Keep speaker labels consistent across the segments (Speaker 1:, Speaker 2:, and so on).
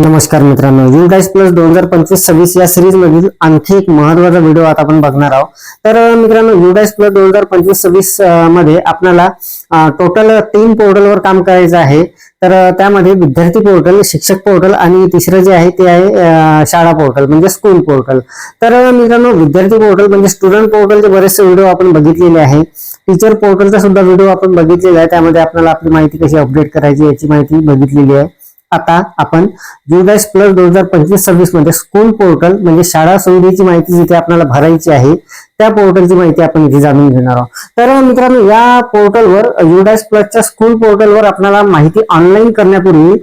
Speaker 1: नमस्कार मित्रांनो. U DISE plus दोन हजार पंचवीस सव्वीस या सिरीज मधील आणखी एक महत्त्वाचा व्हिडिओ आता आपण बघणार आहोत. तर मित्रांनो यू डायस प्लस दोन हजार पंचवीस सव्वीसमध्ये आपल्याला टोटल तीन पोर्टलवर काम करायचं आहे. तर त्यामध्ये विद्यार्थी पोर्टल शिक्षक पोर्टल आणि तिसरं जे आहे ते आहे शाळा पोर्टल म्हणजे स्कूल पोर्टल तर मित्रांनो विद्यार्थी पोर्टल म्हणजे स्टुडंट पोर्टलचे बरेचसे व्हिडिओ आपण बघितलेले आहे. टीचर पोर्टलचा सुद्धा व्हिडिओ आपण बघितलेला आहे. त्यामध्ये आपल्याला आपली माहिती कशी अपडेट करायची याची माहिती बघितलेली आहे. आता आपण जुडास प्लस दोन हजार पंचवीस सव्वीसमध्ये स्कूल पोर्टल म्हणजे शाळा सुविधेची माहिती जिथे आपल्याला भरायची आहे त्या पोर्टलची माहिती आपण इथे जाणून घेणार आहोत. तर मित्रांनो या पोर्टलवर युडास प्लसच्या स्कूल पोर्टलवर आपल्याला माहिती ऑनलाईन करण्यापूर्वी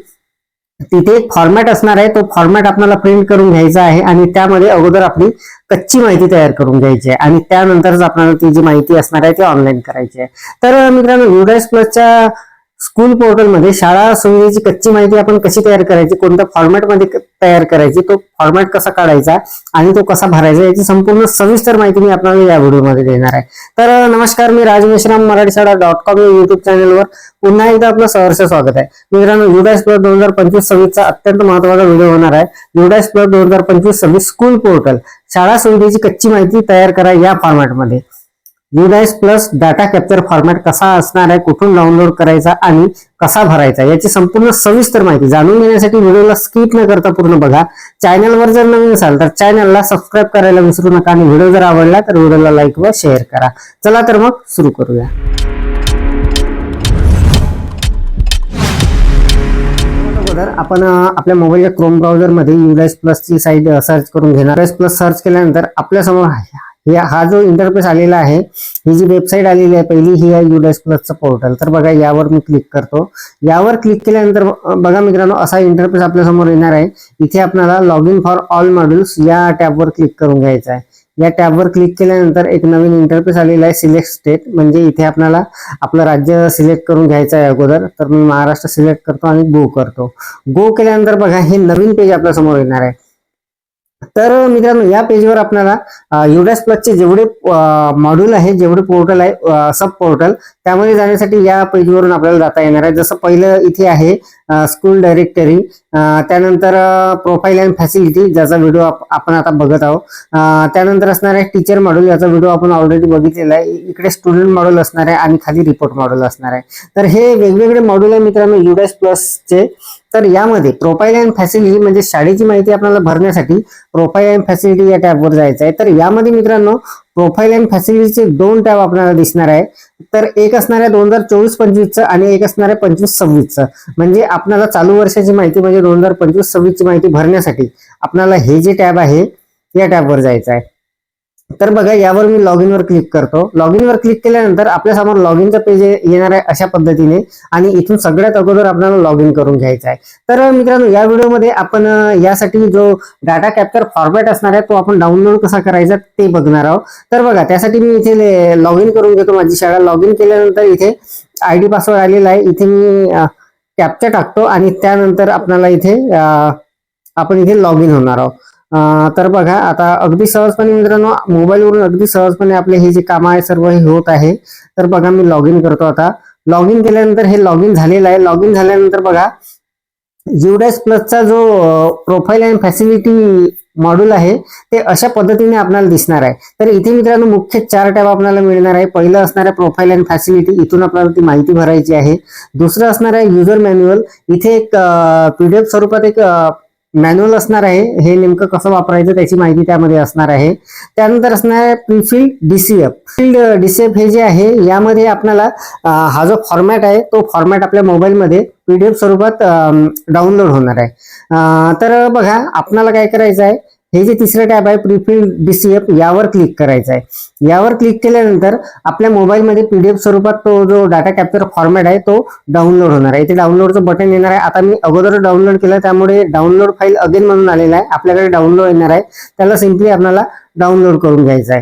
Speaker 1: तिथे एक फॉर्मॅट असणार आहे. तो फॉर्मॅट आपल्याला प्रिंट करून घ्यायचा आहे आणि त्यामध्ये अगोदर आपली कच्ची माहिती तयार करून घ्यायची आहे आणि त्यानंतरच आपल्याला ती जी माहिती असणार आहे ती ऑनलाईन करायची आहे. तर मित्रांनो युडास प्लसच्या स्कूल पोर्टलमध्ये शाळा सुविधेची कच्ची माहिती आपण कशी तयार करायची कोणत्या फॉर्मॅटमध्ये तयार करायची तो फॉर्मॅट कसा काढायचा आणि तो कसा भरायचा याची संपूर्ण सविस्तर माहिती मी आपल्याला या व्हिडिओमध्ये देणार आहे. तर नमस्कार मी राज मेश्राम मराठी शाळा डॉट कॉम या युट्यूब चॅनलवर पुन्हा एकदा आपलं सहर्ष स्वागत आहे. मित्रांनो युडास प्लस दोन हजार पंचवीस सव्वीसचा अत्यंत महत्त्वाचा व्हिडिओ होणार आहे. युडास प्लस दोन हजार पंचवीस सव्वीस स्कूल पोर्टल. शाळा सुविधेची कच्ची माहिती तयार करा या फॉर्मॅटमध्ये UDISE plus data capture format कसा असणार आहे कुठून डाउनलोड करायचा आणि कसा भरायचा याची संपूर्ण सविस्तर माहिती जाणून घेण्यासाठी व्हिडिओला स्किप न करता पूर्ण बघा. चॅनलवर जर नवीन असाल तर चॅनलला सबस्क्राईब करायला विसरू नका आणि व्हिडिओ जर आवडला तर व्हिडिओला लाईक व शेअर करा. चला तर मग सुरू करूया. आपण आपल्या मोबाईलच्या क्रोम ब्राउझरमध्ये प्लसची प्लस ची साईट सर्च करून घेणार. प्लस सर्च केल्यानंतर आपल्या या हा जो इंटरफेस आलेला आहे ही जी वेबसाईट आलेली आहे पहिली ही आहे युडाइस प्लसचं पोर्टल तर बघा यावर मी क्लिक करतो. यावर क्लिक केल्यानंतर बघा मित्रांनो असा इंटरफेस आपल्यासमोर येणार आहे. इथे आपल्याला log in for all modules या टॅबवर क्लिक करून घ्यायचं आहे. या टॅबवर क्लिक केल्यानंतर एक नवीन इंटरफेस आलेला आहे सिलेक्ट स्टेट म्हणजे इथे आपल्याला आपलं राज्य सिलेक्ट करून घ्यायचं आहे अगोदर. तर मी महाराष्ट्र सिलेक्ट करतो आणि गो करतो. गो केल्यानंतर बघा हे नवीन पेज आपल्यासमोर येणार आहे. तर मित्रांनो या पेजवर आपल्याला युडॅस प्लसचे जेवढे मॉड्यूल आहे जेवढे पोर्टल आहे सब पोर्टल त्यामध्ये जाण्यासाठी या पेजवरून आपल्याला जाता येणार आहे. जसं पहिलं इथे आहे स्कूल डायरेक्टरी त्यानंतर प्रोफाईल अँड फॅसिलिटी ज्याचा व्हिडिओ आपण आता बघत आहोत. त्यानंतर असणार आहे टीचर मॉड्यूल याचा व्हिडिओ आपण ऑलरेडी बघितलेला आहे. इकडे स्टुडंट मॉड्यूल असणार आहे आणि खाली रिपोर्ट मॉड्यूल असणार आहे. तर हे वेगवेगळे मॉड्यूल आहे मित्रांनो युडॅस प्लसचे तर यामध्ये प्रोफाईल अँड फॅसिलिटी म्हणजे शाळेची माहिती आपल्याला भरण्यासाठी प्रोफाईल अँड फॅसिलिटी या टॅबवर जायचं आहे. तर यामध्ये मित्रांनो प्रोफाईल अँड फॅसिलिटीचे दोन टॅब आपल्याला दिसणार आहे. तर एक असणार आहे दोन हजार चोवीस पंचवीसचं आणि एक असणार आहे पंचवीस सव्वीसचं. म्हणजे आपल्याला चालू वर्षाची माहिती म्हणजे दोन हजार पंचवीस सव्वीसची माहिती भरण्यासाठी आपल्याला हे जे टॅब आहे या टॅबवर जायचं आहे. तर बघा यावर मी लॉग वर क्लिक करतो. लॉग वर क्लिक केल्यानंतर आपल्यासमोर लॉग इनचं पेज येणार आहे अशा पद्धतीने आणि इथून सगळ्यात अगोदर आपल्याला लॉग इन करून घ्यायचं आहे. तर मित्रांनो या व्हिडिओमध्ये आपण यासाठी जो डाटा कॅप्चर फॉर्मॅट असणार आहे तो आपण डाउनलोड कसा करायचा ते बघणार आहोत. तर बघा त्यासाठी मी इथे लॉग इन करून घेतो माझी शाळा. लॉग इन केल्यानंतर इथे आय डी पासवर्ड आलेला आहे. इथे मी कॅप्चर टाकतो आणि त्यानंतर आपल्याला इथे आपण इथे लॉग इन होणार आहोत. तर बघा आता अगदी सहजपणे मित्रांनो मोबाईलवरून अगदी सहजपणे आपले हे जे काम आहे सर्व हे होत आहे. तर बघा मी लॉग इन करतो आता. लॉग इन केल्यानंतर हे लॉग इन झालेलं आहे. लॉग इन झाल्यानंतर बघा जिवडॅस प्लसचा जो प्रोफाईल अँड फॅसिलिटी मॉड्यूल आहे ते अशा पद्धतीने आपल्याला दिसणार आहे. तर इथे मित्रांनो मुख्य चार टॅब आपल्याला मिळणार आहे. पहिलं असणार आहे प्रोफाईल अँड फॅसिलिटी इथून आपल्याला ती माहिती भरायची आहे. दुसरं असणार आहे युजर मॅन्युअल इथे एक पीडीएफ स्वरूपात एक मॅन्युअल असणार आहे हे नेमकं कसं वापरायचं त्याची माहिती त्यामध्ये असणार आहे. त्यानंतर असणार आहे प्रीफिल्ड डीसीएफ फिल्ड डीसीएफ हे जे आहे यामध्ये आपल्याला हा जो फॉर्मॅट आहे तो फॉर्मॅट आपल्या मोबाईलमध्ये पीडीएफ स्वरूपात डाउनलोड होणार आहे. तर बघा आपल्याला काय करायचं आहे हे जे तिसरं टॅब आहे प्रीफिल्ड डीसीएफ यावर क्लिक करायचं आहे. यावर क्लिक केल्यानंतर आपल्या मोबाईलमध्ये पीडीएफ स्वरूपात तो जो डाटा कॅप्चर फॉर्मॅट आहे तो डाउनलोड होणार आहे. इथे डाउनलोडचं बटन येणार आहे. आता मी अगोदर डाउनलोड केलं त्यामुळे डाउनलोड फाईल अगेन म्हणून आलेला आहे. आपल्याकडे डाउनलोड येणार आहे. त्याला सिम्पली आपल्याला डाउनलोड करून घ्यायचं आहे.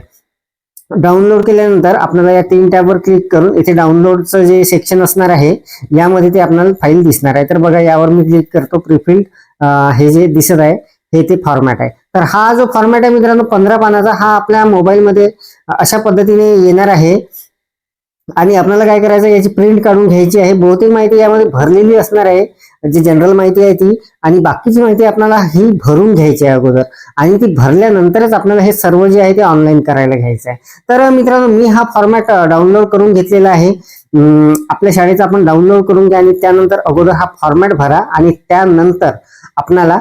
Speaker 1: डाउनलोड केल्यानंतर आपल्याला या तीन टॅबवर क्लिक करून इथे डाउनलोडचं जे सेक्शन असणार आहे यामध्ये ते आपल्याला फाईल दिसणार आहे. तर बघा यावर मी क्लिक करतो. प्रिफिल्ड हे जे दिसत आहे हे ते फॉर्मॅट आहे. तर हा जो फॉर्मॅट आहे मित्रांनो पंधरा पानाचा हा आपल्या मोबाईलमध्ये अशा पद्धतीने येणार आहे. आणि आपल्याला काय करायचं याची प्रिंट काढून घ्यायची आहे. बहुतेक माहिती यामध्ये भरलेली असणार आहे. जी जनरल माहिती आहे ती. आणि बाकीची माहिती आपल्याला ही भरून घ्यायची आहे अगोदर. आणि ती भरल्यानंतरच आपल्याला हे सर्व जे आहे ते ऑनलाईन करायला घ्यायचं आहे. तर मित्रांनो मी हा फॉर्मॅट डाउनलोड करून घेतलेला आहे. आपल्या शाळेचा आपण डाउनलोड करून घ्या आणि त्यानंतर अगोदर हा फॉर्मॅट भरा आणि त्यानंतर आपल्याला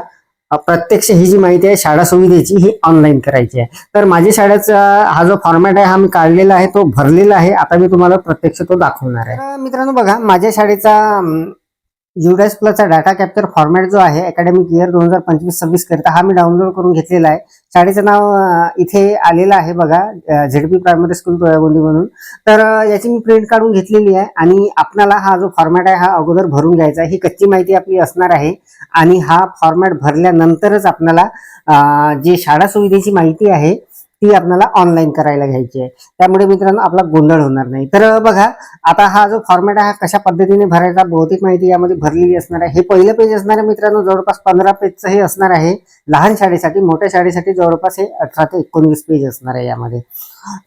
Speaker 1: प्रत्यक्ष ही जी माहिती आहे शाळा सुविधेची ही ऑनलाईन करायची आहे. तर माझ्या शाळेचा हा जो फॉर्मॅट आहे हा मी काढलेला आहे तो भरलेला आहे. आता मी तुम्हाला प्रत्यक्ष तो दाखवणार आहे. मित्रांनो बघा माझ्या शाळेचा युडायस प्लसचा डाटा कॅप्चर फॉर्मॅट जो आहे अकॅडमिक इयर दोन हजार पंचवीस सव्वीस करता हा मी डाउनलोड करून घेतलेला आहे. शाळेचं नाव इथे आलेलं आहे बघा झेडपी प्रायमरी स्कूल गोंदी म्हणून. तर याची मी प्रिंट काढून घेतलेली आहे आणि आपणाला हा जो फॉर्मॅट आहे हा अगोदर भरून घ्यायचा आहे. ही कच्ची माहिती आपली असणार आहे आणि हा फॉर्मॅट भरल्यानंतरच आपल्याला जी शाळा सुविधेची माहिती आहे ती आपल्याला ऑनलाईन करायला घ्यायची आहे. त्यामुळे मित्रांनो आपला गोंधळ होणार नाही. तर बघा आता हा जो फॉर्मॅट आहे हा कशा पद्धतीने भरायचा बहुतेक माहिती यामध्ये भरलेली असणार आहे. हे पहिलं पेज असणार आहे मित्रांनो जवळपास पंधरा पेजचं हे असणार आहे. लहान शाळेसाठी मोठ्या शाळेसाठी जवळपास हे अठरा ते एकोणवीस पेज असणार आहे यामध्ये.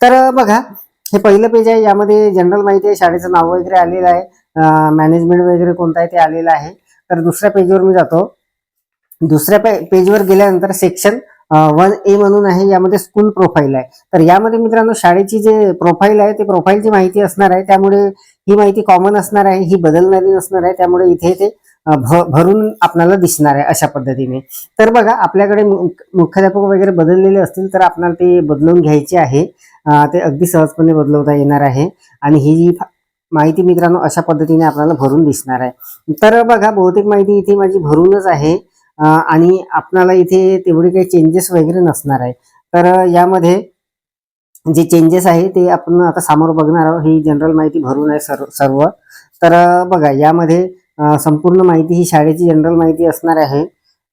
Speaker 1: तर बघा हे पहिलं पेज आहे. यामध्ये जनरल माहिती आहे शाळेचं नाव वगैरे आलेलं आहे. मॅनेजमेंट वगैरे कोणतं आहे ते आलेलं आहे. तर दुसऱ्या पेजवर मी जातो. दुसऱ्या पे पेजवर गेल्यानंतर सेक्शन वन ए म्हणून आहे यामध्ये स्कूल प्रोफाईल आहे. तर यामध्ये मित्रांनो शाळेची जे प्रोफाईल आहे ते प्रोफाईलची माहिती असणार आहे. त्यामुळे ही माहिती कॉमन असणार आहे ही बदलणारी नसणार आहे. त्यामुळे इथे ते भ- भरून आपल्याला दिसणार आहे अशा पद्धतीने. तर बघा आपल्याकडे मु- मुख्याध्यापक वगैरे बदललेले असतील तर आपल्याला ते बदलून घ्यायचे आहे. ते अगदी सहजपणे बदलवता येणार आहे. आणि ही जी माहिती मित्रांनो अशा पद्धतीने आपल्याला भरून दिसणार आहे. तर बघा बहुतेक माहिती इथे माझी भरूनच आहे. आणि आपणाला इथे तेवढे काही चेंजेस वगैरे नसणार आहे. तर यामध्ये जे चेंजेस आहे ते आपण आता समोर बघणार आहोत. ही जनरल माहिती भरून आहे सर्व सर्व. तर बघा यामध्ये संपूर्ण माहिती ही शाळेची जनरल माहिती असणार आहे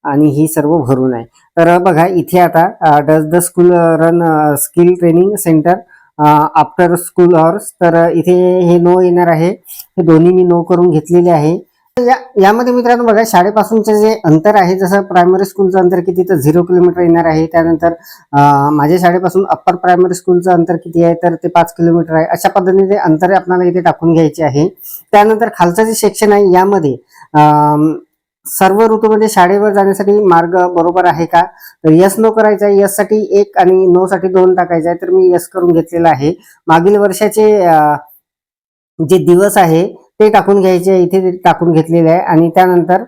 Speaker 1: आणि ही सर्व भरून आहे. तर बघा इथे आता does the school run skill training centre after school hours तर इथे हे नो येणार आहे. हे दोन्ही मी नो करून घेतलेले आहे. या यामध्ये मित्रांनो बघा शाळेपासूनचे जे अंतर आहे जसं प्रायमरी स्कूलचं अंतर किती तर झिरो किलोमीटर येणार आहे. त्यानंतर माझ्या शाळेपासून अप्पर प्रायमरी स्कूलचं अंतर किती आहे तर ते पाच किलोमीटर आहे. अशा पद्धतीने ते अंतर आपल्याला इथे टाकून घ्यायचे आहे. त्यानंतर खालचं जे सेक्शन आहे यामध्ये सर्व ऋतूमध्ये शाळेवर जाण्यासाठी मार्ग बरोबर आहे का? तर यस नो करायचा आहे. यससाठी एक आणि नो साठी दोन टाकायचं आहे. तर मी यस करून घेतलेला आहे. मागील वर्षाचे जे दिवस आहे ते टाकून घ्यायचे आहे इथे ते टाकून घेतलेले आहे. आणि त्यानंतर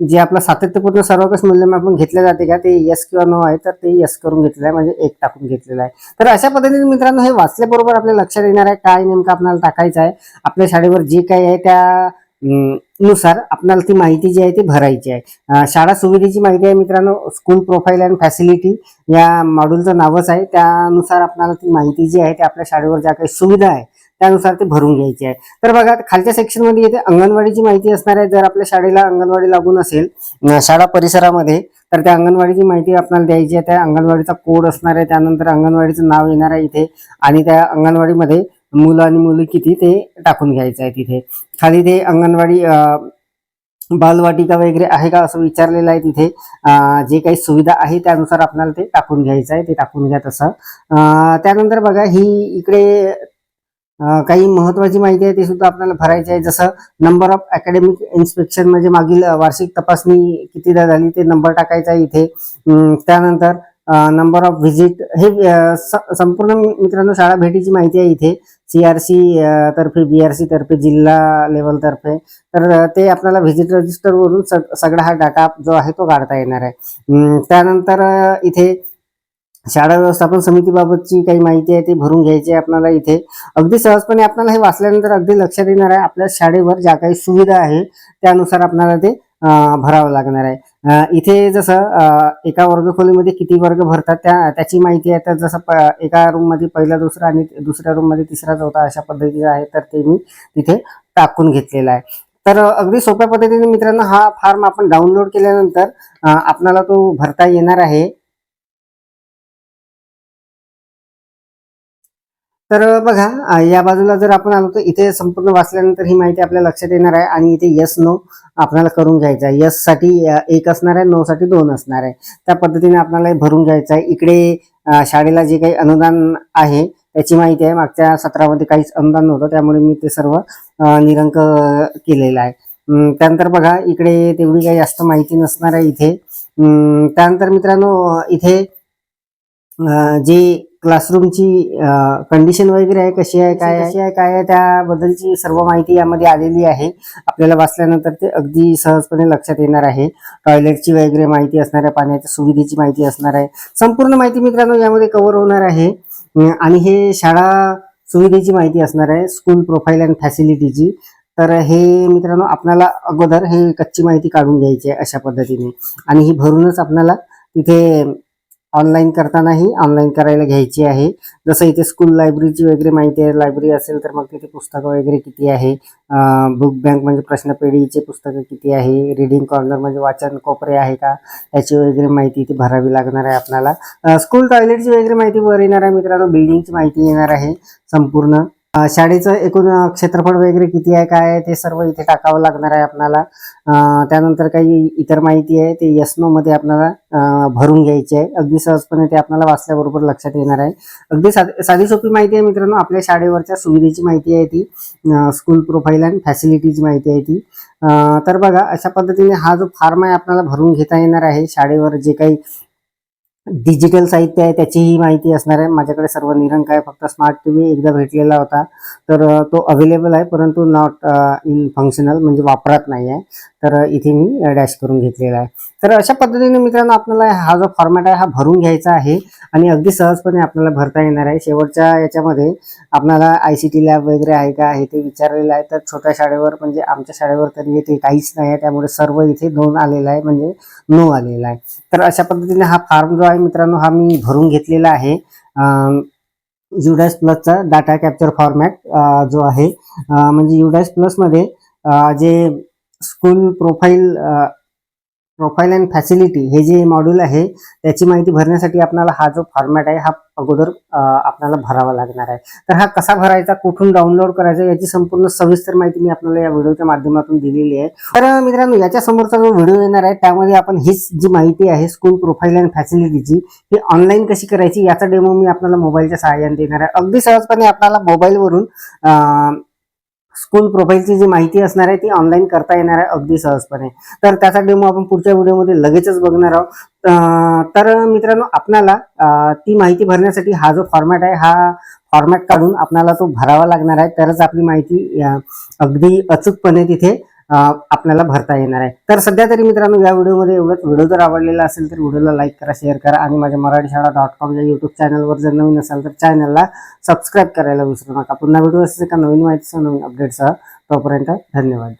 Speaker 1: जे आपलं सातत्यपूर्ण सर्वकष मूल्यमापन घेतलं जाते का ते यस किंवा नो आहे तर ते यस करून घेतलेलं आहे. म्हणजे एक टाकून घेतलेलं आहे. तर अशा पद्धतीने मित्रांनो हे वाचल्याबरोबर आपल्या लक्षात येणार आहे काय नेमकं आपल्याला टाकायचं आहे. आपल्या शाळेवर जे काही आहे त्या नुसार आपल्याला ती माहिती जी आहे ती भरायची आहे. शाळा सुविधेची माहिती आहे मित्रांनो स्कूल प्रोफाईल अँड फॅसिलिटी या मॉड्यूलचं नावच आहे. त्यानुसार आपल्याला ती माहिती जी आहे ती आपल्या शाळेवर ज्या काही सुविधा आहे त्यानुसार ते भरून घ्यायची आहे. तर बघा खालच्या सेक्शनमध्ये येते अंगणवाडीची माहिती असणार आहे. जर आपल्या शाळेला अंगणवाडी लागून असेल शाळा परिसरामध्ये तर त्या अंगणवाडीची माहिती आपल्याला द्यायची आहे. त्या अंगणवाडीचा कोड असणार आहे. त्यानंतर अंगणवाडीचं नाव येणार आहे इथे. आणि त्या अंगणवाडीमध्ये मुलं आणि मुली किती ते टाकून घ्यायचं आहे तिथे. खाली ते अंगणवाडी बालवाटिका वगैरे आहे का असं विचारलेलं आहे तिथे. जे काही सुविधा आहे त्यानुसार आपल्याला ते टाकून घ्यायचं आहे. ते टाकून घ्या तसं. त्यानंतर बघा ही इकडे काही महत्वाची माहिती आहे ती सुद्धा आपल्याला भरायची आहे. जसं नंबर ऑफ अकॅडमिक इन्स्पेक्शन म्हणजे मागील वार्षिक तपासणी कितीदा झाली ते नंबर टाकायचा आहे इथे. त्यानंतर नंबर ऑफ व्हिजिट हे स- संपूर्ण मित्रांनो शाळा भेटीची माहिती आहे इथे. सी आर सी तर्फे बी आर सी तर्फे जिल्हा लेवल तर्फे. तर ते आपल्याला व्हिजिट रजिस्टरवरून सग- सगळा हा डाटा जो आहे तो काढता येणार आहे. त्यानंतर इथे शाळा व्यवस्थापन समितीबाबतची काही माहिती आहे ती भरून घ्यायची आहे आपल्याला इथे. अगदी सहजपणे आपल्याला हे वाचल्यानंतर अगदी लक्षात येणार आहे. आपल्या शाळेवर ज्या काही सुविधा आहे त्यानुसार आपल्याला ते भरावं लागणार आहे. इथे जसं एका वर्गखोलीमध्ये किती वर्ग भरतात त्या त्याची माहिती आहे. तर जसं प- एका रूममध्ये पहिला दुसरा आणि दुसऱ्या रूममध्ये तिसरा चौथा अशा पद्धतीचा आहे. तर ते मी तिथे टाकून घेतलेलं आहे. तर अगदी सोप्या पद्धतीने मित्रांनो हा फॉर्म आपण डाउनलोड केल्यानंतर आपल्याला तो भरता येणार आहे. तर बघा या बाजूला जर आपण आलो तर इथे संपूर्ण वाचल्यानंतर ही माहिती आपल्या लक्षात येणार आहे आणि इथे यस नो आपल्याला करून घ्यायचं आहे. यससाठी एक असणार आहे नो साठी दोन असणार आहे. त्या पद्धतीने आपल्याला भरून घ्यायचं आहे. इकडे शाळेला जे काही अनुदान आहे त्याची माहिती आहे. मागच्या सत्रामध्ये काहीच अनुदान नव्हतं त्यामुळे मी ते सर्व निरंक केलेलं आहे. त्यानंतर बघा इकडे तेवढी काही जास्त माहिती नसणार आहे इथे. त्यानंतर मित्रांनो इथे जे क्लासरूमची कंडिशन वगैरे आहे कशी आहे काय कशी आहे काय आहे त्याबद्दलची सर्व माहिती यामध्ये आलेली आहे. आपल्याला वाचल्यानंतर ते अगदी सहजपणे लक्षात येणार आहे. टॉयलेटची वगैरे माहिती असणार आहे पाण्याच्या सुविधेची माहिती असणार आहे. संपूर्ण माहिती मित्रांनो यामध्ये कव्हर होणार आहे. आणि हे शाळा सुविधेची माहिती असणार आहे स्कूल प्रोफाईल अँड फॅसिलिटीची तर हे मित्रांनो आपल्याला अगोदर हे कच्ची माहिती काढून घ्यायची आहे अशा पद्धतीने. आणि ही भरूनच आपल्याला तिथे ऑनलाईन करतानाही ऑनलाईन करायला घ्यायची आहे. जसं इथे स्कूल लायब्ररीची वगैरे माहिती आहे लायब्ररी असेल तर मग तिथे पुस्तकं वगैरे किती आहे? बुक बँक म्हणजे प्रश्नपेढीचे पुस्तकं किती आहे? रिडिंग कॉर्नर म्हणजे वाचन कोपरे आहे का? याची वगैरे माहिती इथे भरावी लागणार आहे आपल्याला स्कूल टॉयलेटची वगैरे माहिती वर येणार आहे मित्रांनो. बिल्डिंगची माहिती येणार आहे. संपूर्ण शाळेचं एकूण क्षेत्रफळ वगैरे किती आहे काय आहे ते सर्व इथे टाकावं लागणार आहे आपल्याला. त्यानंतर काही इतर माहिती आहे ते यस्नो मध्ये आपल्याला भरून घ्यायची आहे. अगदी सहजपणे ते आपल्याला वाचल्याबरोबर लक्षात येणार आहे. अगदी साधी साधी सोपी माहिती आहे मित्रांनो आपल्या शाळेवरच्या सुविधेची माहिती आहे ती. स्कूल प्रोफाईल अँड फॅसिलिटीची माहिती आहे ती. तर बघा अशा पद्धतीने हा जो फॉर्म आहे आपल्याला भरून घेता येणार आहे. शाळेवर जे काही डिजिटल साहित्य आहे त्याचीही माहिती असणार आहे. माझ्याकडे सर्व निरंक आहे फक्त स्मार्ट टी व्ही एकदा भेटलेला होता. तर तो अवेलेबल आहे परंतु नॉट इन फंक्शनल म्हणजे वापरात नाही आहे तर इथे मी डॅश करून घेतलेला आहे. तर अशा पद्धतीने मित्रांनो आपल्याला हा जो फॉर्मॅट आहे हा भरून घ्यायचा आहे आणि अगदी सहजपणे आपल्याला भरता येणार आहे. शेवटच्या याच्यामध्ये आपल्याला आय सी टी लॅब वगैरे आहे का हे ते विचारलेलं आहे. तर छोट्या शाळेवर म्हणजे आमच्या शाळेवर तरी येथे काहीच नाही आहे. त्यामुळे सर्व इथे दोन आलेला आहे म्हणजे नो आलेला आहे. तर अशा पद्धतीने हा फॉर्म जो आहे मित्रांनो हा मी भरून घेतलेला आहे. युडायस प्लसचा डाटा कॅप्चर फॉर्मॅट जो आहे म्हणजे युडायस प्लसमध्ये जे school profile profile and facility हे जे मॉड्यूल आहे त्याची माहिती भरण्यासाठी आपल्याला हा जो फॉर्मॅट आहे हा अगोदर आपल्याला भरावा लागणार आहे. तर हा कसा भरायचा कुठून डाउनलोड करायचा याची संपूर्ण सविस्तर माहिती मी आपल्याला या व्हिडिओच्या माध्यमातून दिलेली आहे. तर मित्रांनो याच्या समोरचा जो व्हिडिओ येणार आहे त्यामध्ये आपण हीच जी माहिती आहे स्कूल प्रोफाईल अँड फॅसिलिटीची ही ऑनलाईन कशी करायची याचा डेमो मी आपल्याला मोबाईलच्या सहाय्याने देणार आहे. अगदी सहजपणे आपल्याला मोबाईलवरून स्कूल प्रोफाईलची जी माहिती असणार आहे ती ऑनलाईन करता येणार आहे अगदी सहजपणे. तर त्याचा डेमो आपण पुढच्या व्हिडिओमध्ये लगेचच बघणार आहोत. तर मित्रांनो आपणाला ती माहिती भरण्यासाठी हा जो फॉर्मॅट आहे हा फॉर्मॅट काढून आपणाला तो भरावा लागणार आहे. तरच आपली माहिती अगदी अचूकपणे तिथे आपल्याला भरता येणार आहे. तर सध्या तरी मित्रांनो या व्हिडिओमध्ये एवढंच. व्हिडिओ जर आवडलेला असेल तर व्हिडिओला लाईक करा शेअर करा आणि माझ्या मराठी शाळा डॉट कॉम या युट्यूब चॅनलवर जर नवीन असाल तर चॅनलला सबस्क्राईब करायला विसरू नका. पुन्हा व्हिडिओ असेल का नवीन माहितीसह नवीन अपडेटसह तोपर्यंत धन्यवाद.